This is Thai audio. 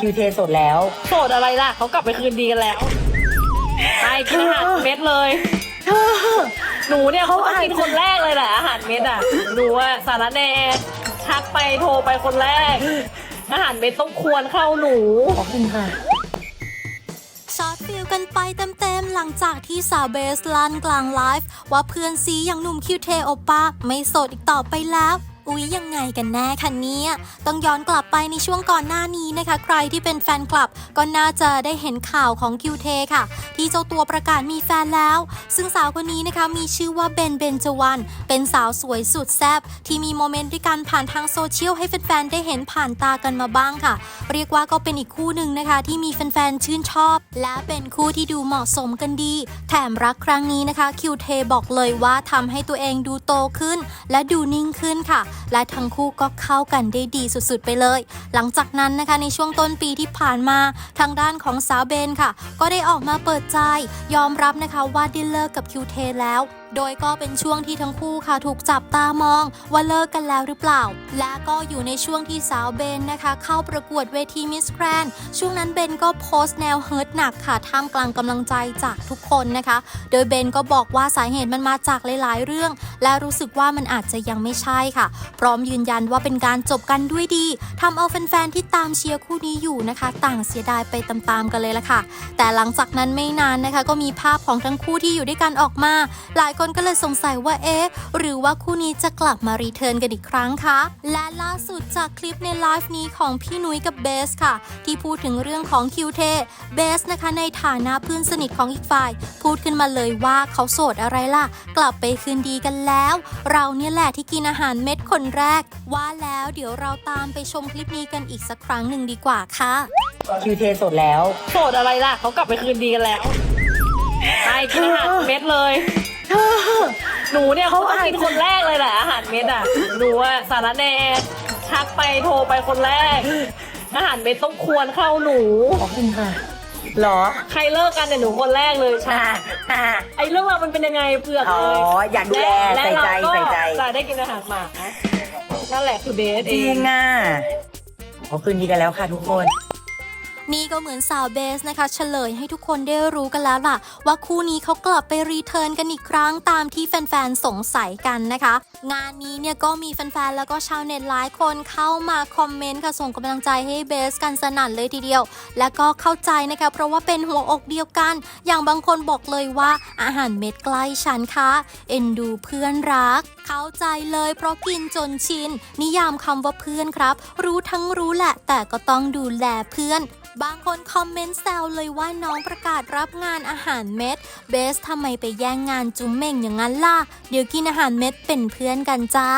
คิวเทสดแล้ว โสดอะไรล่ะเขากลับไปคืนดีกันแล้วไปกินอาหารเม็ดเลยเธอหนูเนี่ยเขาเขาอาจกินคนแรกเลยแหละอาหารเม็ดอะหนูว่าสารแหนทักไปโทรไปคนแรก อาหารเม็ดต้องควรเข้าหนูขอบคุณค่ะช็อตฟิลกันไปเต็มๆ หลังจากที่สาวเบสลันกลางไลฟ์ว่าเพื่อนซีอย่างหนุ่มคิวเทโอปาไม่โสดอีกต่อไปแล้ว อุ๊ยยังไงกันแน่คะเนี่ยต้องย้อนกลับไปในช่วงก่อนหน้านี้นะคะ ใครที่เป็นแฟนคลับก็น่าจะได้เห็นข่าวของคิวเทค่ะ ที่เจ้าตัวประกาศมีแฟนแล้ว ซึ่งสาวคนนี้นะคะมีชื่อว่าเบนเบนจวัน เป็นสาวสวยสุดแซ่บที่มีโมเมนต์ด้วยกันผ่านทางโซเชียลให้แฟนๆได้เห็นผ่านตากันมาบ้างค่ะ เรียกว่าก็เป็นอีกคู่หนึ่งนะคะ ที่มีแฟนๆชื่นชอบ และเป็นคู่ที่ดูเหมาะสมกันดี แถมรักครั้งนี้นะคะคิวเทบอกเลยว่าทำให้ตัวเองดูโตขึ้น และดูนิ่งขึ้นค่ะและทั้งคู่ก็เข้ากันได้ดีสุดๆไปเลย หลังจากนั้นนะคะในช่วงต้นปีที่ผ่านมาทางด้านของสาวเบนค่ะ ก็ได้ออกมาเปิดใจ ยอมรับนะคะว่าได้เลิกกับคิวเทแล้ว โดยก็เป็นช่วงที่ทั้งคู่ค่ะถูกจับตามอง ว่าเลิกกันแล้วหรือเปล่า และก็อยู่ในช่วงที่สาวเบนนะคะ เข้าประกวดเวทีมิสแกรนช่วงนั้นเบนก็โพสต์แนวเฮิร์ตหนักค่ะท่ามกลางกำลังใจจากทุกคนนะคะ โดยเบนก็บอกว่าสาเหตุมันมาจากหลาย ๆ เรื่อง และรู้สึกว่ามันอาจจะยังไม่ใช่ค่ะ พร้อมยืนยันว่าเป็นการจบกันด้วยดีทำเอาแฟน ๆ ที่ตามเชียร์คู่นี้อยู่นะคะ ต่างเสียดายไปตามๆกันเลยละค่ะ แต่หลังจากนั้นไม่นานนะคะ ก็มีภาพของทั้งคู่ที่อยู่ด้วยกันออกมา หลายคนก็เลยสงสัยว่าเอ๊ะหรือว่าคู่นี้จะกลับมารีเทิร์นกันอีกครั้งคะและล่าสุดจากคลิปในไลฟ์นี้ของพี่นุ้ยกับเบสค่ะ ที่พูดถึงเรื่องของคิวเทเบสนะคะในฐานะเพื่อนสนิทของอีกฝ่าย พูดขึ้นมาเลยว่าเขาโสดอะไรล่ะ กลับไปคืนดีกันแล้ว เราเนี่ยแหละที่กินอาหารเม็ดคนแรก ว่าแล้วเดี๋ยวเราตามไปชมคลิปนี้กันอีกสักครั้งหนึ่งดีกว่าค่ะคิวเทสดแล้ว โสดอะไรล่ะเขากลับไปคืนดีกันแล้วไปกินอาหารเม็ดเลยเธอ หนูเนี่ยเขาเขาอาจกินคนแรกเลยแหละอาหารเม็ดอะหนูว่าสารแหนทักไปโทรไปคนแรก อาหารเม็ดต้องควรเข้าหนูขอบคุณค่ะเหรอ ใครเลิกกันเนี่ยหนูคนแรกเลยใช่อ่าอ่าไอ้เรื่องราวมันเป็นยังไงเปลือกอ๋อเลยอยากดูแลและใส่ใจและเราก็ใส่ใจจะได้กินอาหารหมานั่นแหละคือเบสจเอริงงอะขอคืนดีกันแล้วค่ะทุกคน นี่ก็เหมือนสาวเบสนะคะ เฉลยให้ทุกคนได้รู้กันแล้วล่ะ ว่าคู่นี้เขากลับไปรีเทิร์นกันอีกครั้งตามที่แฟนๆ สงสัยกันนะคะ งานนี้เนี่ยก็มีแฟนๆ แล้วก็ชาวเน็ตหลายคนเข้ามาคอมเมนต์ค่ะส่งกำลังใจให้เบสกันสนั่นเลยทีเดียว และก็เข้าใจนะคะ เพราะว่าเป็นหัวอกเดียวกัน อย่างบางคนบอกเลยว่าอาหารเม็ดใกล้ฉันคะเอ็นดูเพื่อนรัก เข้าใจเลยเพราะกินจนชินนิยามคำว่าเพื่อนครับ รู้ทั้งรู้แหละ แต่ก็ต้องดูแลเพื่อนบางคนคอมเมนต์แซวเลยว่าน้องประกาศรับงานอาหารเม็ด เบสทำไมไปแย่งงานจุ๋มเม่งอย่างนั้นล่ะ เดี๋ยวกินอาหารเม็ดเป็นเพื่อนกันจ้า